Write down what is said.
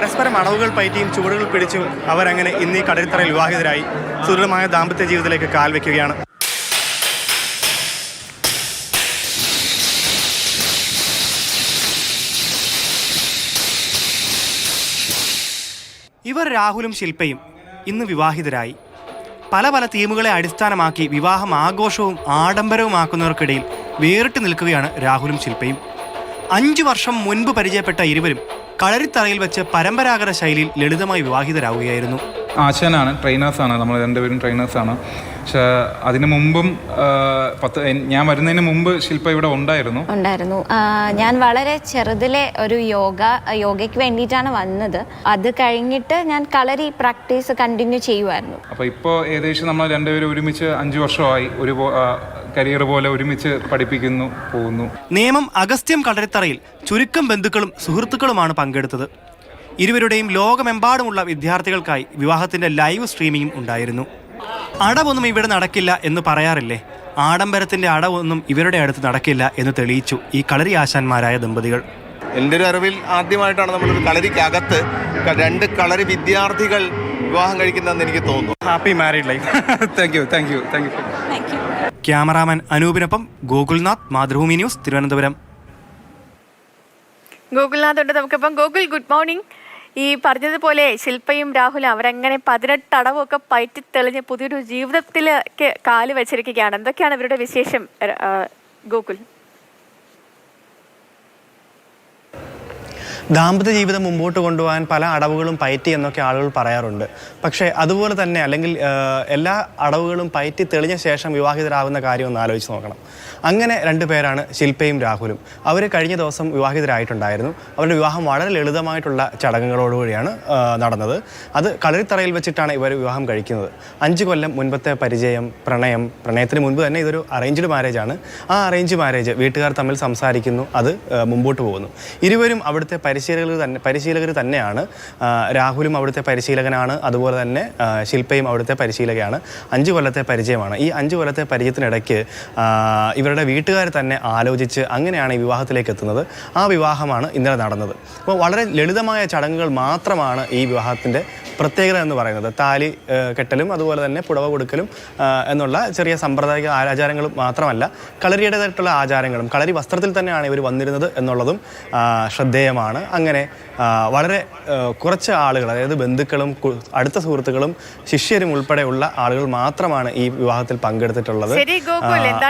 നിരന്തരം അടവുകൾ പയറ്റിയും ചുവടുകൾ പിടിച്ചും അവരങ്ങനെ ഇന്ന് ഈ കടൽത്തറയിൽ വിവാഹിതരായി സുദൃഢമായ ദാമ്പത്യ ജീവിതത്തിലേക്ക് കാൽ വെക്കുകയാണ് ഇവർ രാഹുലും ശില്പയും ഇന്ന് വിവാഹിതരായി. പല പല തീമുകളെ അടിസ്ഥാനമാക്കി വിവാഹം ആഘോഷവും ആഡംബരവുമാക്കുന്നവർക്കിടയിൽ വേറിട്ട് നിൽക്കുകയാണ് രാഹുലും ശില്പയും. അഞ്ചു വർഷം മുൻപ് പരിചയപ്പെട്ട ഇരുവരും കളരിത്തറയിൽ വെച്ച് പരമ്പരാഗത ശൈലിയിൽ ലളിതമായി വിവാഹിതരാകുകയായിരുന്നു ആശാനാണ് ട്രെയിനേഴ്സാണ് നമ്മൾ രണ്ടുപേരും ട്രെയിനേഴ്സാണ്. പക്ഷേ അതിനു മുമ്പും പത്ത് ഞാൻ വരുന്നതിന് മുമ്പ് ശില്പ ഇവിടെ ഉണ്ടായിരുന്നു. ഉണ്ടായിരുന്നു. ഞാൻ വളരെ ചെറുതിലെ ഒരു യോഗ യോഗയ്ക്ക് വേണ്ടിയിട്ടാണ് വന്നത്. അത് കഴിഞ്ഞിട്ട് ഞാൻ കളരി പ്രാക്ടീസ് കണ്ടിന്യൂ ചെയ്യുമായിരുന്നു അപ്പോൾ ഇപ്പോൾ ഏകദേശം നമ്മൾ രണ്ടുപേരും ഒരുമിച്ച് അഞ്ച് വർഷമായി ഒരു കരിയർ പോലെ ഒരുമിച്ച് പഠിപ്പിക്കുന്നു പോകുന്നു. നിയമം അഗസ്ത്യം കളരിത്തറയിൽ ചുരുക്കം ബന്ധുക്കളും സുഹൃത്തുക്കളുമാണ് പങ്കെടുത്തത്. ഇരുവരുടെയും ലോകമെമ്പാടുമുള്ള വിദ്യാർത്ഥികൾക്കായി വിവാഹത്തിന്റെ ലൈവ് സ്ട്രീമിംഗും ഉണ്ടായിരുന്നു. അടവൊന്നും ഇവിടെ നടക്കില്ല എന്ന് പറയാറില്ലേ? ആഡംബരത്തിന്റെ അടവൊന്നും ഇവരുടെ അടുത്ത് നടക്കില്ല എന്ന് തെളിയിച്ചു ഈ കളരി ആശാന്മാരായ ദമ്പതികൾ. എന്റെ ഒരു അറിവിൽ ആദ്യമായിട്ടാണ് നമ്മളൊരു കളരിക്കകത്ത് രണ്ട് കളരി വിദ്യാർത്ഥികൾ വിവാഹം കഴിക്കുന്നതെന്ന് എനിക്ക് തോന്നുന്നു. Happy married life thank you thank you thank you cameraman അനൂപിനൊപ്പം Gokulnath Mathrubhumi news Thiruvananthapuram. ഉണ്ട് നമുക്കിപ്പം ഗോകുൽ ഗുഡ് മോർണിംഗ്. ഈ പറഞ്ഞതുപോലെ ശില്പയും രാഹുലും അവരങ്ങനെ പതിനെട്ട് അടവൊക്കെ പയറ്റി തെളിഞ്ഞ് പുതിയൊരു ജീവിതത്തിലേക്ക് കാൽ വെച്ചിരിക്കുകയാണ്. എന്തൊക്കെയാണ് ഇവരുടെ വിശേഷം ഗോകുൽ? ദാമ്പത്യ ജീവിതം മുമ്പോട്ട് കൊണ്ടുപോകാൻ പല അടവുകളും പയറ്റി എന്നൊക്കെ ആളുകൾ പറയാറുണ്ട്. പക്ഷേ അതുപോലെ തന്നെ അല്ലെങ്കിൽ എല്ലാ അടവുകളും പയറ്റി തെളിഞ്ഞ ശേഷം വിവാഹിതരാകുന്ന കാര്യം ഒന്ന് ആലോചിച്ച് നോക്കണം. അങ്ങനെ രണ്ടു പേരാണ് ശില്പയും രാഹുലും. അവർ കഴിഞ്ഞ ദിവസം വിവാഹിതരായിട്ടുണ്ടായിരുന്നു. അവരുടെ വിവാഹം വളരെ ലളിതമായിട്ടുള്ള ചടങ്ങുകളോടുകൂടിയാണ് നടന്നത്. അത് കളരിത്തറയിൽ വെച്ചിട്ടാണ് ഇവർ വിവാഹം കഴിക്കുന്നത്. അഞ്ച് കൊല്ലം മുൻപത്തെ പരിചയം പ്രണയം പ്രണയത്തിന് മുൻപ് തന്നെ ഇതൊരു അറേഞ്ച്ഡ് മാരേജ് ആണ്. ആ അറേഞ്ച് മാരേജ് വീട്ടുകാർ തമ്മിൽ സംസാരിക്കുന്നു അത് മുമ്പോട്ട് പോകുന്നു. ഇരുവരും അവിടുത്തെ പരിശീലകർ തന്നെ പരിശീലകർ തന്നെയാണ്. രാഹുലും അവിടുത്തെ പരിശീലകനാണ്. അതുപോലെ തന്നെ ശില്പയും അവിടുത്തെ പരിശീലകയാണ്. അഞ്ച് കൊല്ലത്തെ പരിചയമാണ്. ഈ അഞ്ച് കൊല്ലത്തെ പരിചയത്തിനിടയ്ക്ക് ഇവരുടെ വീട്ടുകാർ തന്നെ ആലോചിച്ച് അങ്ങനെയാണ് ഈ വിവാഹത്തിലേക്ക് എത്തുന്നത്. ആ വിവാഹമാണ് ഇന്നലെ നടന്നത്. അപ്പോൾ വളരെ ലളിതമായ ചടങ്ങുകൾ മാത്രമാണ് ഈ വിവാഹത്തിന്റെ പ്രത്യേകത എന്ന് പറയുന്നത്. താലി കെട്ടലും അതുപോലെ തന്നെ പുടവ കൊടുക്കലും എന്നുള്ള ചെറിയ സാമ്പ്രദായിക ആചാരങ്ങളും മാത്രമല്ല കളരിയുടേതായിട്ടുള്ള ആചാരങ്ങളും കളരി വസ്ത്രത്തിൽ തന്നെയാണ് ഇവർ വന്നിരുന്നത് എന്നുള്ളതും ശ്രദ്ധേയമാണ്. അങ്ങനെ വളരെ കുറച്ച് ആളുകൾ അതായത് ബന്ധുക്കളും അടുത്ത സുഹൃത്തുക്കളും ശിഷ്യരും ഉൾപ്പെടെയുള്ള ആളുകൾ മാത്രമാണ് ഈ വിവാഹത്തിൽ പങ്കെടുത്തിട്ടുള്ളത്.